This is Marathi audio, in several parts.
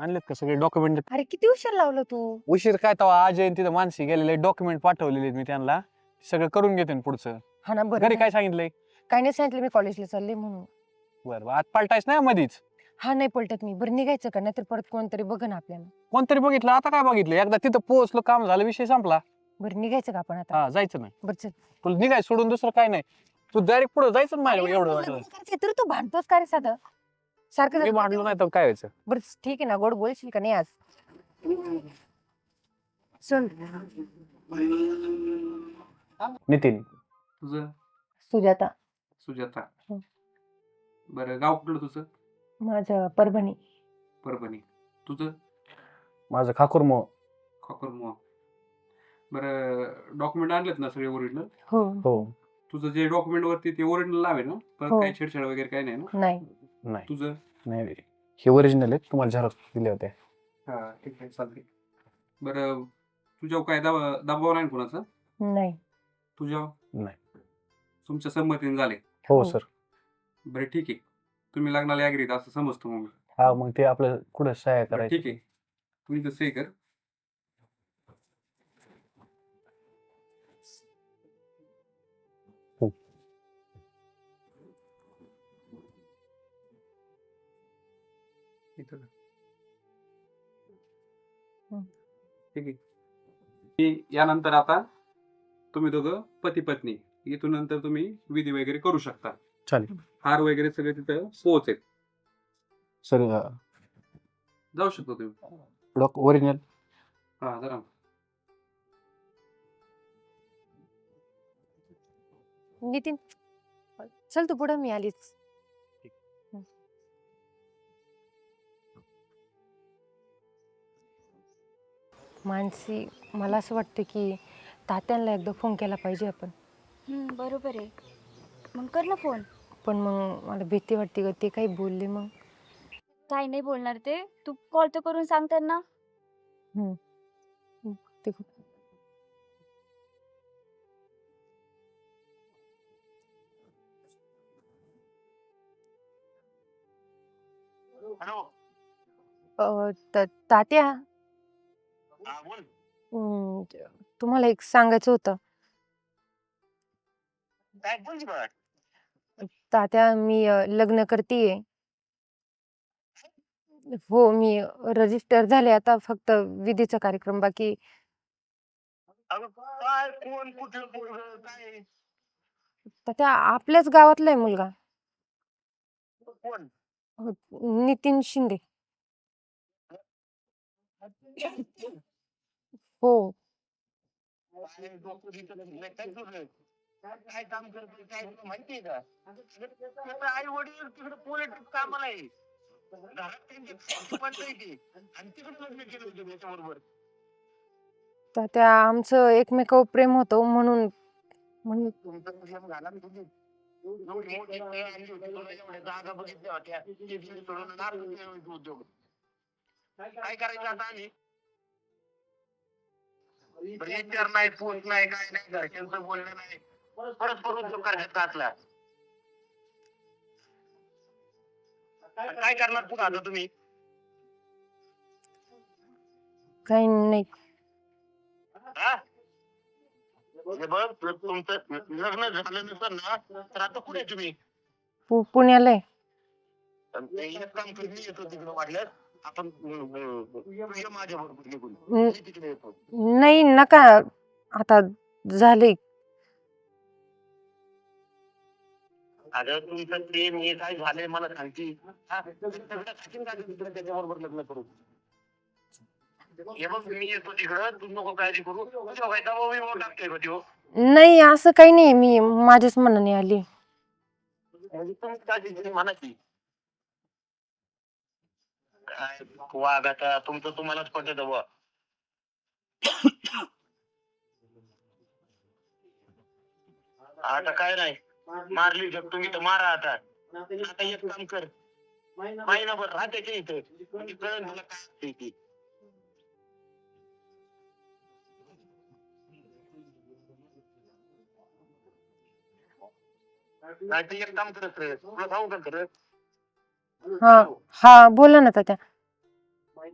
आणलेत का सगळे डॉक्युमेंट अरे किती उशीर लावलं तू? उशीर काय तेव्हा अजय आणि तिथं मानसी गेलेले डॉक्युमेंट पाठवलेले मी त्यांना. सगळं करून घेते पुढचं. हा ना बरं घरी झालं. काय सांगितलंय? काय नाही सांगितलं मी कॉलेजला चालले म्हणून. बरं आज पालटायच नाही मधीच? हा नाही पलटत मी. बरं निघायचं का? नाहीतर परत कोणतरी बघ ना आपल्याला. कोणतरी बघितलं? आता काय बघितलं? एकदा तिथं पोहोचलो काम झालं विषय संपला. बरं निघायचं का आपण आता? हा जायचं नाही. बरं चल. तुला निघाय सोडून दुसरं काय नाही. तू डायरेक्ट पुढे जायचं ना माझ्या एवढं वाटलं. तू भांडतोस का रे साधं? सारखं मी जर- भांडलो नाही तर काय व्हायचं? बरं ठीक आहे ना गोड बोलशील का नाही आज? चल. नितीन. तुझं? सुजाता. सुजाता. हं. बरं गाव कुठलं तुझं? माझं परभणी. परभणी. तुझं? माझं खाकूर मो खोकरमुआ बरं डॉक्युमेंट आणलेत ना सगळे ओरिजिनल हो. हो. तुझं जे डॉक्युमेंट वरती ते ओरिजिनल लावे ना? परत हो. काही छेडछाड वगैरे काही नाही ना? नाही. नाही. तुझं? नाही हे ओरिजिनल आहेत तुम्हाला झेरॉक्स दिले होते हा ठीक आहे चालते बरं तुझ्यावर काय दबा दबाव नाही ना कोणाचा? नाही. तुझ्यावर? नाही. तुमच्या संमतीने झाले. हो हो. सर बरं ठीक आहे. तुम्ही लग्नाला ऍग्रीत असं समजतो मग हा मग ते आपलं कुठं सहाय्य बरं, करायचं? ठीक आहे. तुम्ही तसं हे कर. ठीक आहे. की यानंतर आता तुम्ही दोघं पती पत्नी इथून नंतर तुम्ही विधी वगैरे करू शकता. चालेल. हार वगैरे सगळे तिथं पोहोचेल. सर जाऊ शकतो तुम्ही. Doc original. हा जरा. नितीन चल तू पुढं मी आलीच. मानसी मला असं वाटतं की तात्यांना एकदा फोन केला पाहिजे आपण. हम्म, बरोबर आहे. मग कर ना फोन पण मग मला भीती वाटते ग ते काही बोलले मग. काय नाही बोलणार ते. तू कॉल तर करून सांग त्यांना. ते हॅलो. अं, त- तात्या? तुम्हाला एक सांगायचं होतं. काय बोल की बाळा. तात्या मी अं, लग्न करतीये. हो मी रजिस्टर झाले आता फक्त विधीचा कार्यक्रम बाकी अगं काय कोण कुठं पोरगं, काय? तात्या आपल्याच गावातला आहे मुलगा. कोण? नितीन शिंदे. हो. काय डोकं बिकं फिरलंय, काय तुझं? काय काय काम करतोय काय तुला माहितीये का? आई वडील तिकडे पोलिटिक कामाला आहे. घरात त्यांची सासू पंचायती आणि तिकडे लग्न केलं होतं त्याच्याबरोबर. तात्या आमचं एकमेकावर प्रेम होतं म्हणून म्हणून. तुमचं प्रेम झाला ना तुम्ही? एवढी मोठी नळ आणली होती तुला एवढ्या जागा बघितल्या होत्या. ते बिल सोडून नारळ ठेवायचे उद्योग. काय करायचं आता आम्ही? बरं, विचार नाही पोच नाही काय नाही घरच्यांचं बोलणं नाही. परस्पर उद्योग करायचा घातला. काय करणार पुढे आता तुम्ही? काही नाही. हा? हे बघ तुमचं लग्न झालं नसेल ना तर आता कुठे आहे तुम्ही? पु- पुण्याला आहे. एक काम येतो तिकडे वाटल्यास आपण ये माझ्या बरोबर निघून. हम्म. मी तिकडे येतो. नाही नका. आता झाले. अगं तुमचं प्रेम हे काय झालंय मला सांगते हा? सगळं खाशील का तिकडे? त्याच्याबरोबर लग्न करू हे बघ मी येतो तिकडं. तू नको काळजी करू. टाकतोय का त्यो नाही असं काही नाही. मी माझ्याच मनाने आली. म्हणजे तुम्ही काळजी की काय वाघ आता तुमचं तुम्हालाच पटत बुवा आता काय नाही. मारली जग तुम्ही तर मारा आता. आता एक काम कर. महिनाभर राहत्याच्या इथं. म्हणजे कळण मला काय असते ती. नाही एक काम करत रे तुला सांगू का करत हा हा. बोला ना तात्या.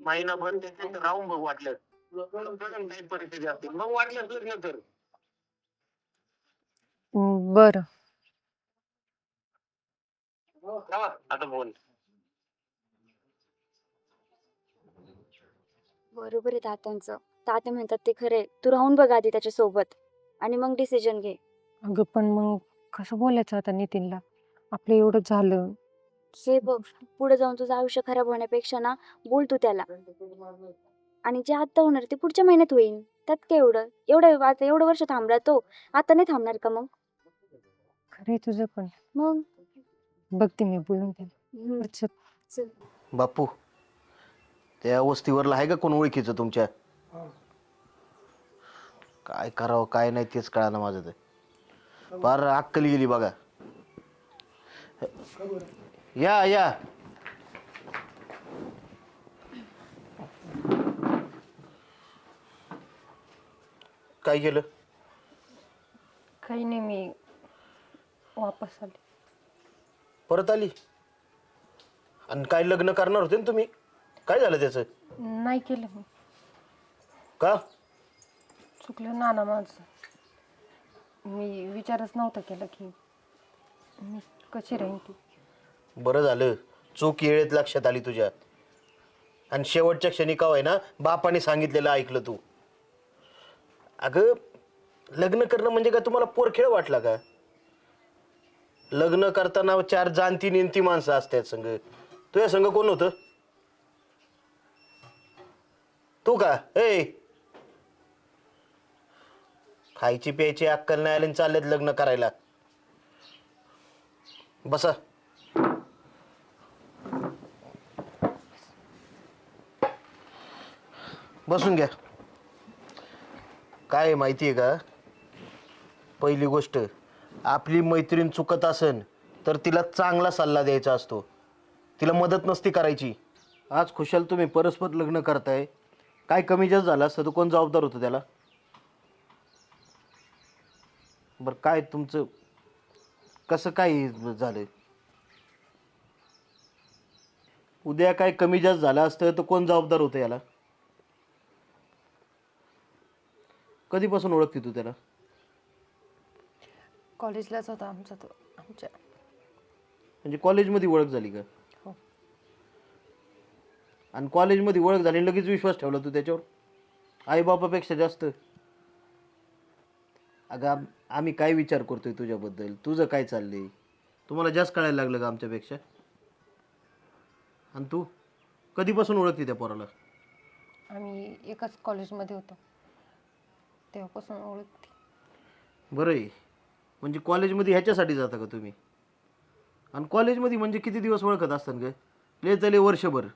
महिनाभर त्याच्यात राहून बघ वाटलं. कळण काय परिस्थिती असते मग वाटलं लग्न कर हम्म, बरं. आता बोल. बरोबर आहे तात्यांचं. तात्या म्हणतात ते खरे तू राहून बघ आधी त्याच्या सोबत आणि मग डिसिजन घे. अगं पण मग कसं बोलायचं आता नितीनला? आपलं एवढं झालं. हे बघ पुढे जाऊन तुझं आयुष्य खराब होण्यापेक्षा ना बोल तू त्याला. आणि जे आता होणार ते पुढच्या महिन्यात होईल. त्यात काय एवढं? एवढं आता एवढं वर्ष थांबला तो. आता नाही थांबणार का मग? खरंय तुझं पण. मग? बघते मी बोलून त्याला चल. बापू त्या वस्तीवरला आहे का कोण ओळखीचं तुमच्या? काय करावं काय नाही तेच कळालं माझं तर. फार अक्कल गेली बघा. या या. काय केलं? काही नाही मी वापस आले. परत आली? आणि काय लग्न करणार होते ना तुम्ही? काय झालं त्याचं? नाही केलं मी. का? चुकलं नाना माझं. मी विचारच नव्हता केला की मी कशी राहीन ती. बरं झालं. चूक येळेत लक्षात आली तुझ्या. आणि शेवटच्या क्षणी का आहे ना बापाने सांगितलेलं ऐकलं तू. अगं लग्न करणं म्हणजे काय तुम्हाला पोरखेळ वाटला का? लग्न करताना चार जाणती नेमती माणसं असतात संघ तुझ्या संघ कोण होतं? तू का? ए! खायची प्यायची अक्कल नाही आली आणि चाललेत लग्न करायला. बसा. बसून घ्या. काय आहे माहिती आहे का? पहिली गोष्ट आपली मैत्रीण चुकत असन तर तिला चांगला सल्ला द्यायचा असतो. तिला मदत नसती करायची. आज खुशाल तुम्ही परस्पर लग्न करताय. काय कमी जास्त झालं असतं तर कोण जबाबदार होतं त्याला? बरं काय तुमचं कसं काय झालं उद्या काय कमी जास्त झालं असतं तर कोण जबाबदार होतं याला? कधीपासून ओळखते तू त्याला? कॉलेजलाच होता आमचा तो आमच्या. म्हणजे कॉलेजमध्ये ओळख झाली का? हो. आणि कॉलेजमध्ये ओळख झाली आणि लगेच विश्वास ठेवला तू त्याच्यावर? आईबापापेक्षा जास्त. अगं आम- आम्ही काय विचार करतोय तुझ्याबद्दल? तुझं काय चाललंय? तुम्हाला जास्त कळायला लागलं का आमच्यापेक्षा? आणि तू? कधीपासून ओळखते त्या पोराला? आम्ही एकाच कॉलेजमध्ये होतो. तेव्हापासून ओळखते. बरं आहे म्हणजे कॉलेजमध्ये ह्याच्यासाठी जाता का तुम्ही? आणि कॉलेजमध्ये म्हणजे किती दिवस ओळखत असतात का ले चले वर्षभर.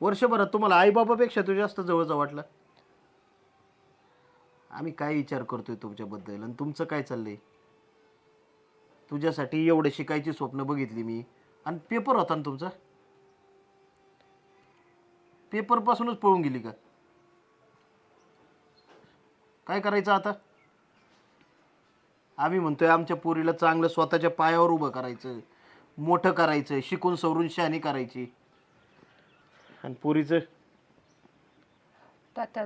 वर्षभरात तुम्हाला आईबाबापेक्षा तो जास्त जवळचा वाटला? आम्ही काय विचार करतोय तुमच्याबद्दल? आणि तुमचं काय चाललंय? तुझ्यासाठी एवढे शिकायची स्वप्न बघितली मी. आणि पेपर होता ना तुमचा? पेपरपासूनच पळून गेली का? काय करायचं आता? आम्ही म्हणतोय आमच्या पोरीला चांगलं स्वतःच्या पायावर उभं करायचं मोठं करायचं शिकून सवरून शहाणी करायची. आणि पोरीचं? तात्या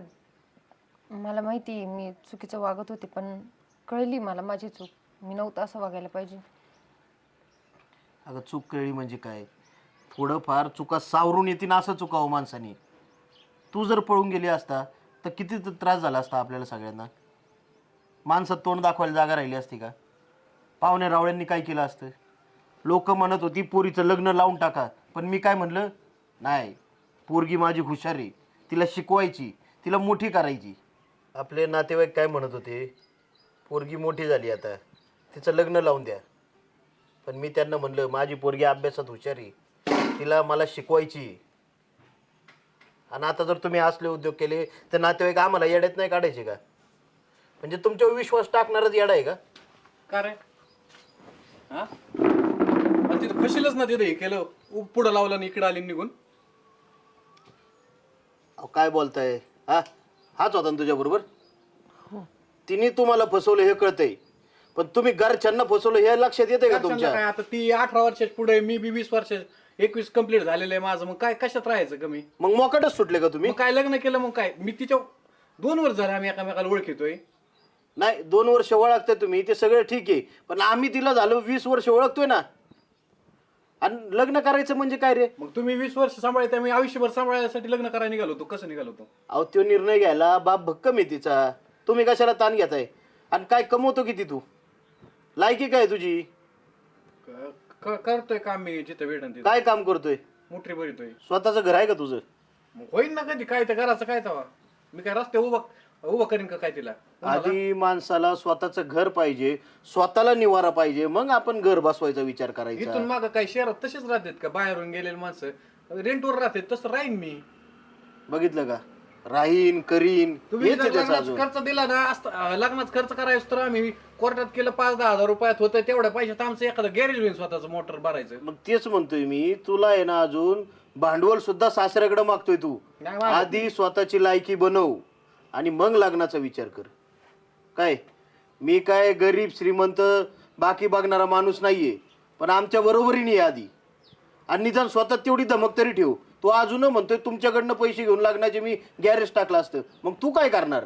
मला माहिती आहे मी चुकीचं वागत होते पण कळली मला माझी चूक. मी नव्हतं असं वागायला पाहिजे. अगं चूक कळली म्हणजे काय? थोडंफार चुका सावरून येतील असं चुकावं माणसाने. तू जर पळून गेली असता तर किती त- त्रास झाला असता आपल्याला सगळ्यांना? माणसं तोंड दाखवायला जागा राहिली असती का? पाहुणे रावळ्यांनी काय केलं असतं? लोक म्हणत होती पोरीचं लग्न लावून टाका. पण मी काय म्हणलं? नाही पोरगी माझी हुशार आहे. तिला शिकवायची तिला मोठी करायची. आपले नातेवाईक काय म्हणत होते? पोरगी मोठी झाली आता. तिचं लग्न लावून द्या. पण मी त्यांना म्हणलं माझी पोरगी अभ्यासात हुशार आहे. तिला मला शिकवायची आणि आता जर तुम्ही असले उद्योग केले तर नातेवाईक आम्हाला येड्यात नाही काढायचे का? म्हणजे तुमच्यावर विश्वास टाकणारच येडा आहे का? का रे? हा? आणि तिथं फशीलच ना तिथे हे केलं. उ- पुढं लावलं आणि इकडं आली निघून. अहो, काय बोलताय? हा? हाच होता ना तुझ्याबरोबर तिने तुम्हाला फसवलं हे कळतंय. पण तुम्ही घरच्यांना फसवलं हे लक्षात येते का घरच्यांना तुमच्या? काय आता ती अठरा वर्षाची पुढे मी बी वीस वर्ष एकवीस कंप्लीट झालेलं आहे माझं. मग काय कशात राहायचं कमी मग मोकाटच सुटले का तुम्ही? काय लग्न केलं मग काय? मी तिच्या दोन वर्ष झाले आम्ही एकामेकाला ओळखितोय. नाही दोन वर्ष ओळखताय तुम्ही. ते सगळं ठीक आहे. पण आम्ही तिला झालो वीस वर्ष ओळखतोय ना. आणि लग्न करायचं म्हणजे काय रे? मग तुम्ही वीस वर्ष सांभाळता मी आयुष्यभर सांभाळण्यासाठी लग्न करायला निघालो होतो. कसं निघालो होतो? अहो तो निर्णय घ्यायला बाप भक्कम आहे तिचा. तुम्ही कशाला ताण घेताय? आणि काय कमवतो किती तू? लायकी काय तुझी? क- क- करतोय काम मी जिथं तिथं. काय काम करतोय? मोठरी भरितोय. स्वतःचं घर आहे का तुझं? मग होईल ना कधी काय त्या घराचं काय तवा. मी काय रस्ते उभा उभं करीन का काय तिला? आधी माणसाला स्वतःचं घर पाहिजे स्वतःला निवारा पाहिजे मग आपण घर बसवायचा विचार इथून करायचा माग काय शहरात तसेच राहतात का? बाहेरून गेलेले माणसं रेंटवर राहतात तसं राहीन मी. बघितलं का? राहीन करीन तुम्ही हेच जर आहे त्याचं लग्नाचा अजून. खर्च दिला ना असता- अं, लग्नाचा खर्च करायचं तर आम्ही कोर्टात केलं पाच दहा हजार रुपयात होतं तेवढ्या पैशात आमचं एखादं गॅरेज होईल स्वतःचं मोटर भरायचं. मग तेच म्हणतोय मी तुला आहे ना अजून भांडवल सुद्धा सासऱ्याकडे मागतोय तू. नाही मागत. आधी स्वतःची लायकी बनव आणि मग लग्नाचा विचार कर. काय? मी काय गरीब श्रीमंत बाकी बघणारा माणूस नाहीये पण आमच्या बरोबरीने ये आधी. आणि निदान स्वतः तेवढी धमक तरी ठेव. तू अजून म्हणतोय तुमच्याकडनं पैसे घेऊन लग्नाचे मी गॅरेज टाकलं असतं. मग तू काय करणार?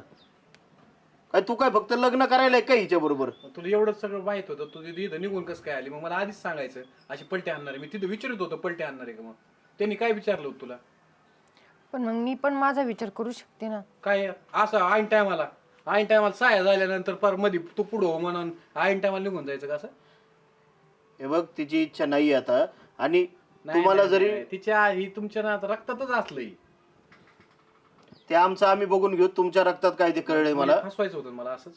काय तू काय फक्त लग्न करायला आहे का हिच्या बरोबर? मग तुला एवढं सगळं माहीत होतं तुझी तिथं निघून कसं काय आली? मग मला आधीच सांगायचं अशी पलटी आणणार. आहे मी तिथं विचारत होतो पलटी आणणार आहे का मग? त्यांनी काय विचारलं होतं तुला? पण मग मी पण माझा विचार करू शकते ना. काय? असं ऐन टायमाला. ऐन टायमाला साया झाल्यानंतर परमध्ये तू पुढं हो म्हणून ऐन टायमाला निघून जायचं का असं? हे बघ तिची इच्छा नाही आता. आणि नाही, तुम्हाला नाही, जरी नाही. तिच्या ही तुमच्या ना रक्तातच असलंय. ते आमचं आम्ही बघून घेऊ तुमच्या रक्तात काय ते कळलंय मला. फसवायचं होतं मला असंच?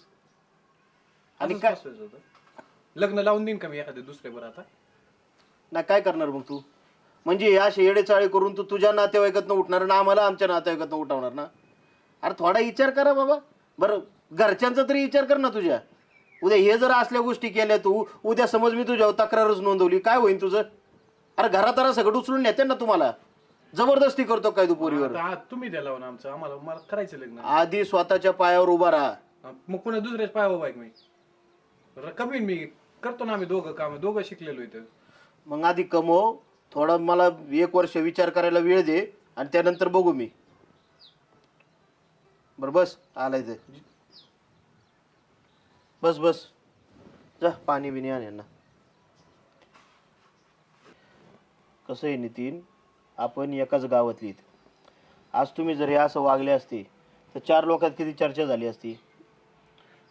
आणि असंच काय फसवायचं होतं. लग्न लावून देईन का मी एखाद्या दुसऱ्या बरं आता? ना काय करणार मग तू? म्हणजे या शेडे चाळे करून तू तुझ्या नातेवाईकातनं उठणार आणि आम्हाला आमच्या नातेवाईकातनं उठवणार ना? अरे थोडा विचार करा बाबा. बरं घरच्यांचा तरी विचार कर ना तुझ्या. उद्या हे जर असल्या गोष्टी केल्या तू उद्या समज मी तुझ्यावर तक्रारच नोंदवली काय होईल तुझं? अरे घरात जरा सगळं उचलून नेते ना तुम्हाला. जबरदस्ती करतो काय तू पोरीवर? आता हा तुम्ही द्या लावून आमचं. आम्हाला मला करायचं लग्न. आधी स्वतःच्या पायावर उभा राहा. मग पुन्हा दुसऱ्याच पाय बाईक मी? कमीन मी. करतो ना आम्ही दोघं काम. दोघं शिकलेलो इथं. मग आधी कमव. थोडा मला एक वर्ष विचार करायला वेळ दे आणि त्यानंतर बघू मी. बर बस. आलाय ते. बस बस. जा पाणी बिनी आण यांना. कसं आहे नितीन आपण एकाच गावातली आहेत. आज तुम्ही जर हे असं वागले असते तर चार लोकात किती चर्चा झाली असती?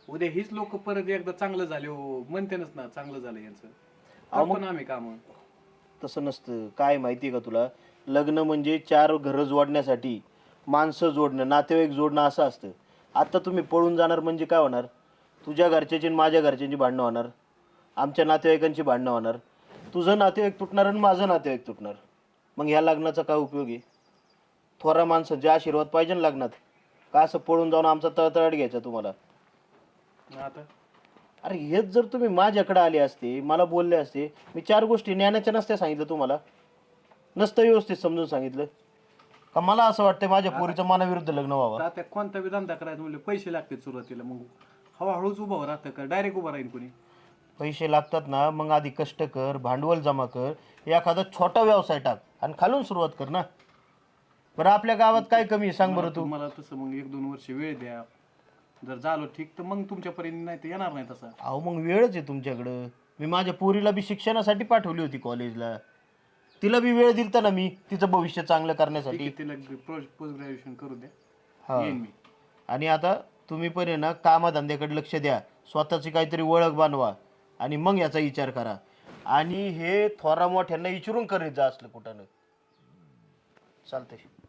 उद्या हीच लोक परत एकदा चांगलं झाले हो म्हणतेनच ना चांगलं झालं यांचं. अहो, मग- ना आम्ही काम. तसं नसतं. काय माहिती आहे का तुला? लग्न म्हणजे चार घरं जोडण्यासाठी माणसं जोडणं नातेवाईक जोडणं असं असतं. आता तुम्ही पळून जाणार म्हणजे काय होणार? तुझ्या घरच्याची आणि माझ्या घरच्यांची भांडणं होणार. आमच्या नातेवाईकांची भांडणं होणार. तुझं नातेवाईक तुटणार आणि माझं नातेवाईक तुटणार. मग ह्या लग्नाचा काय उपयोग आहे? थोरा माणसाचे आशीर्वाद पाहिजे ना लग्नात का असं पळून जाऊन आमचा तळतळाट घ्यायचा तुम्हाला? आता? अरे हेच जर तुम्ही माझ्याकडे आले असते मला बोलले असते मी चार गोष्टी ज्ञानाच्या नसत्या सांगितलं तुम्हाला. नसतं व्यवस्थित समजून सांगितलं. का मला असं वाटतं माझ्या पोरीचं मनाविरुद्ध लग्न व्हावं? आता कोणता धंदा करायचा म्हणजे पैसे लागतात सुरुवातीला. मग हळूहळूच उभं राहतं का? डायरेक्ट उभं राहील कोणी? पैसे लागतात ना मग आधी कष्ट कर भांडवल जमा कर एखादा छोटा व्यवसाय टाक आणि खालून सुरुवात कर ना. बरं आपल्या गावात काय कमी आहे? सांग बरं तू. मला तसं मग एक दोन वर्ष वेळ द्या. जर झालो ठीक तर मग तुमच्यापर्यंत नाही तर येणार नाही तसा. अहो मग वेळच आहे तुमच्याकडं. मी माझ्या पोरीला बी शिक्षणासाठी पाठवली होती कॉलेजला. तिला बी वेळ दिलता ना मी तिचं भविष्य चांगलं ठीक आहे करण्यासाठी तिला पोस्ट ग्रॅज्युएशन करू द्या. हा. येईन मी. आणि आता तुम्ही पण आहे ना कामाधंद्याकडे लक्ष द्या. स्वतःची काहीतरी ओळख बांधवा आणि मग याचा विचार करा. आणि हे थोरा मोठ्यांना विचारून करीत जा असलं कुठं चालतंय.